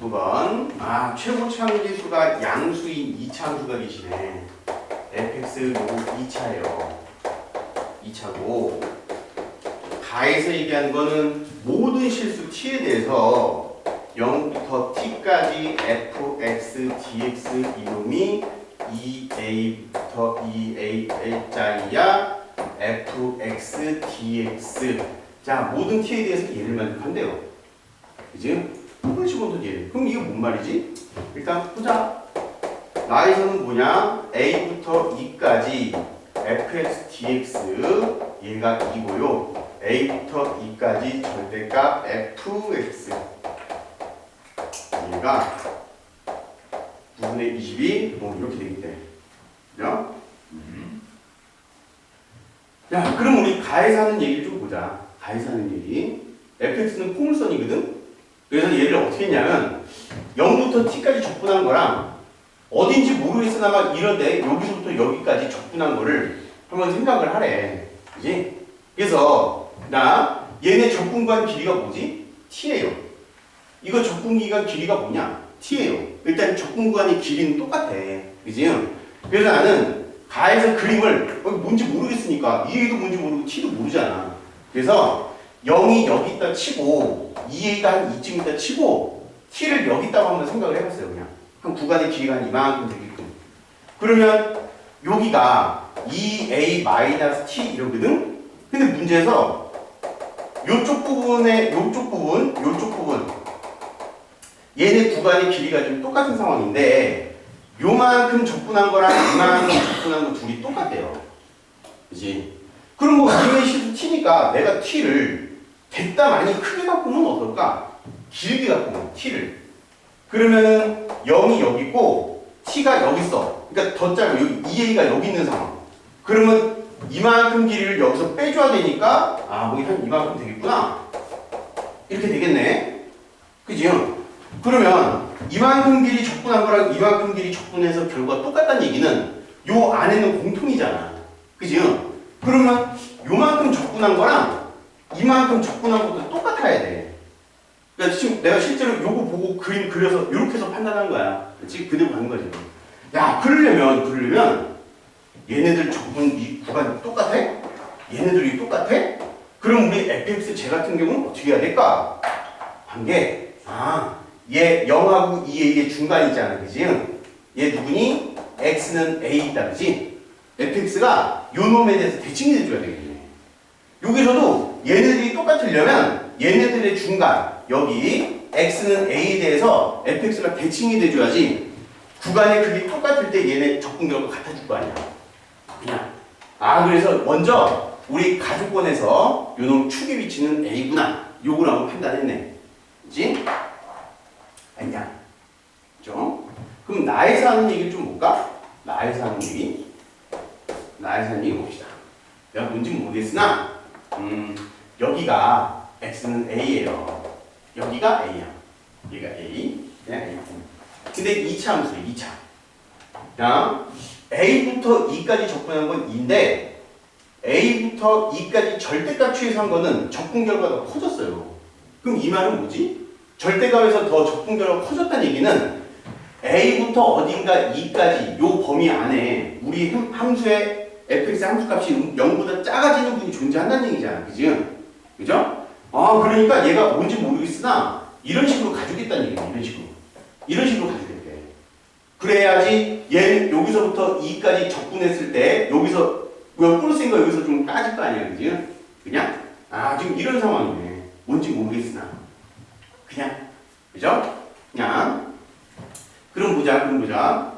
9번. 아, 최고 참지수가 양수인 이차함수가 계시네. fx 요거 2차예요. 2차고. 가에서 얘기하는 거는 모든 실수 t에 대해서 0부터 t까지 fx dx 이놈이 2a부터 2a자이야 fx dx 자 모든 t에 대해서 예를 만족한대요 그지? 한번 집어넣은 예 그럼 이게 뭔 말이지? 일단 보자. 나에서는 뭐냐? A부터 2까지 fx dx 얘가 2고요. A부터 2까지 절대값 fx 얘가 9분의 22 뭐 이렇게 되겠대 그죠? 야 그럼 우리 하는 얘기를 좀 보자. 하는 얘기. Fx는 포물선이거든 그래서 얘를 어떻게 했냐면 0부터 t까지 적분한 거랑 어딘지 모르겠으나마 이런데 여기서부터 여기까지 적분한 거를 한번 생각을 하래 그지? 그래서 나 얘네 적분관 길이가 뭐지? t예요 이거 적분기간 길이가 뭐냐? t예요. 일단 적분구간의 길이는 똑같아. 그지? 그래서 나는 가에서 그림을 어, 뭔지 모르겠으니까 2a도 뭔지 모르고 t도 모르잖아. 그래서 0이 여기 있다 치고 2a가 한 이쯤 있다 치고 t를 여기 있다고 한번 생각을 해봤어요. 그냥 한 구간의 길이가 한 이만큼 되게끔. 그러면 여기가 2a-t 이러거든? 근데 문제에서 요쪽 부분에 요쪽 부분, 요쪽 부분 얘네 구간의 길이가 좀 똑같은 상황인데 요만큼 적분한 거랑 이만큼 적분한 거 둘이 똑같대요. 그지? 그럼 뭐 실수 t니까 내가 t를 됐다 많이 크게 바꾸면 어떨까? 길게 바꾸면 t를. 그러면은 0이 여기 있고 t가 여기 있어. 그러니까 더 짧아. 여기 2a가 여기 있는 상황. 그러면 이만큼 길이를 여기서 빼줘야 되니까 아, 뭐한 이만큼 되겠구나. 이렇게 되겠네. 그지요? 그러면 이만큼 길이 적분한 거랑 이만큼 길이 적분해서 결과가 똑같다는 얘기는 요 안에는 공통이잖아. 그지요? 그러면 요만큼 적분한 거랑 이만큼 적분한 것도 똑같아야 돼. 그러니까 지금 내가 실제로 요거 보고 그림 그려서 이렇게 해서 판단한 거야. 그렇지? 그대로 가는 거지. 야, 그러려면 그러려면 얘네들 적분 이 구간이 똑같아? 얘네들이 똑같아? 그럼 우리 fx 제 같은 경우는 어떻게 해야 될까? 관계. 아, 얘 0하고 2a의 중간 있잖아. 그지? 얘 누구니? x는 a이다. 그지? fx가 요 놈에 대해서 대칭이 돼줘야 되겠네. 여기서도 얘네들이 똑같으려면 얘네들의 중간 여기 x는 a에 대해서 fx가 대칭이 돼줘야지 구간의 크기 똑같을 때 얘네 적분 결과 같아질 거 아니야. 그냥. 아 그래서 먼저 우리 가족권에서 요놈 축의 위치는 a구나. 요걸 한번 판단했네. 그지? 아니야. 그죠? 그럼 나에서 하는 얘기를 좀 볼까? 나에서 하는 얘기. 나에서 하는 얘기 봅시다. 내가 뭔지 모르겠으나, 음, 여기가 x는 a예요. 여기가 a야. 얘가 a, 그냥 a. 근데 2차 함수야, 2차. 자, a부터 2까지 적분한 건 2인데, a부터 2까지 절대값 취해서 한 거는 적분 결과가 커졌어요. 그럼 이 말은 뭐지? 절대값에서 더 적분 결과가 커졌다는 얘기는 a부터 어딘가 2까지 요 범위 안에 우리 함- 함수의 fx 함수 값이 0보다 작아지는 분이 존재한다는 얘기잖아. 그지? 그죠? 아, 그러니까 얘가 뭔지 모르겠으나 이런 식으로 가주겠다는 얘기야. 이런 식으로. 이런 식으로 가주겠대. 그래야지 얘 여기서부터 2까지 적분했을 때 여기서 왜 플러스인 거 여기서 좀 까질 거 아니야. 그지? 그냥? 아, 지금 이런 상황이네. 뭔지 모르겠으나. 그냥. 그죠? 그냥. 그럼 보자, 그럼 보자.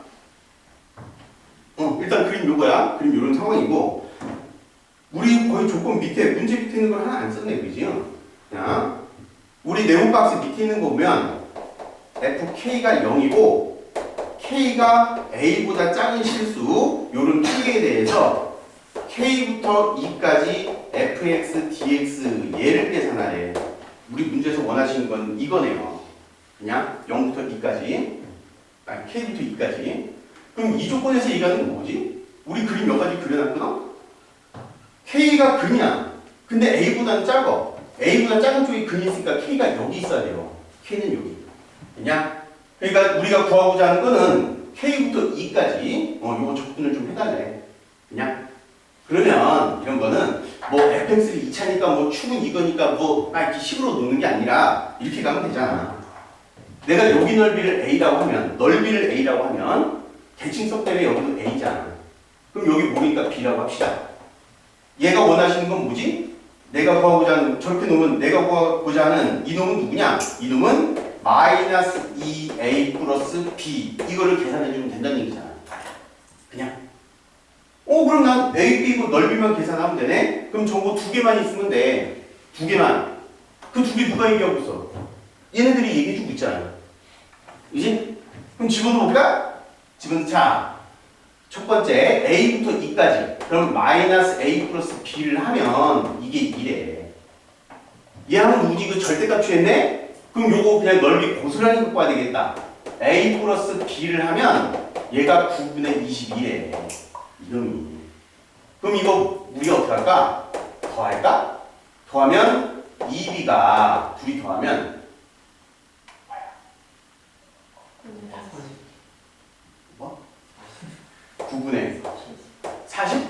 어, 일단 그림 요거야. 그림 요런 상황이고. 우리 거의 조건 밑에, 문제 밑에 있는 걸 하나 안 썼네, 그지? 자, 우리 네모 박스 밑에 있는 거 보면 fk가 0이고 k가 a보다 작은 실수 요런 t에 대해서 k부터 2까지 fx, dx 얘를 계산하래. 우리 문제에서 원하시는 건 이거네요. 그냥 0부터 2까지. 아니, k부터 2까지. 그럼 이 조건에서 얘기하는 뭐지? 우리 그림 몇 가지 그려놨구나? k가 근이야. 근데 a보다는 작아. a보다 작은 쪽에 근이 있으니까 k가 여기 있어야 돼요. k는 여기. 그냥 그러니까 우리가 구하고자 하는 거는 K부터 E까지 어 요거 적분을 좀 해달래. 그냥 그러면 이런 거는 뭐 fx를 2차니까 뭐 축은 이거니까 뭐 아, 이렇게 식으로 놓는 게 아니라 이렇게 가면 되잖아. 내가 여기 넓이를 a라고 하면 넓이를 a라고 하면 대칭성 때문에 여기도 a잖아. 그럼 여기 모르니까 b라고 합시다. 얘가 원하시는 건 뭐지? 내가 구하고자 하는 저렇게 놓으면 내가 구하고자 하는 이 놈은 누구냐? 이 놈은 마이너스 2a 플러스 b 이거를 계산해 주면 된다는 얘기잖아. 그냥 어 그럼 난 a, b 고 넓이만 계산하면 되네? 그럼 정보 두 개만 있으면 돼. 두 개만. 그 두 개 누가 얘기하고 있어? 얘네들이 얘기해주고 있잖아. 그지? 그럼 집어넣어볼까? 집어넣 자, 첫 번째 a부터 e까지. 그럼 마이너스 a 플러스 b를 하면 이게 2래. 얘 하면 누구지? 그 절대값 취했네? 그럼 요거 그냥 넓이 고스란히 갖고 와야 되겠다. a 플러스 b를 하면 얘가 9분의 22래. 이놈이. 그럼 이거 우리가 어떻게 할까? 더할까? 더하면 2b가 둘이 더하면 뭐? 9분의 40?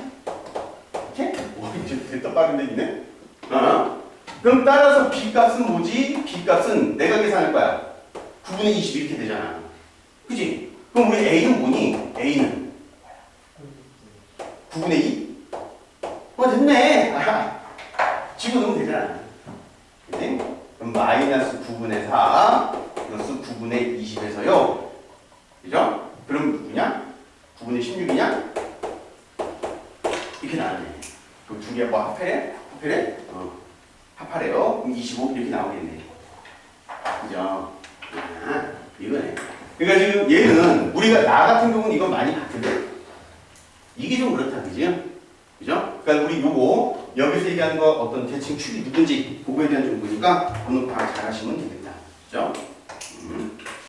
이렇게? 와 이제 됐다 빠른데 있네? 어? 그럼 따라서 b 값은 뭐지? b 값은 내가 계산할 거야 9분의 20 이렇게 되잖아 그지? 그럼 우리 a는 뭐니? a는 9분의 2? 어 됐네 아, 집어넣으면 되잖아 그지? 그럼 마이너스 9분의 4 플러스 9분의 20에서요 그죠? 그럼 누구냐? 9분의 16이냐? 이렇게 나왔네 그럼 두 개 뭐 합해? 합해? 어 합하래요 그럼 25 이렇게 나오겠네 그죠? 아 이거네 그러니까 지금 얘는 우리가 나 같은 경우는 이거 많이 봤는데 이게 좀 그렇다 그죠? 그죠? 그러니까 우리 요거 여기서 얘기하는 거 어떤 대칭 축이 누군지 그거에 대한 정보니까 오늘 다 잘하시면 되겠다. 그죠?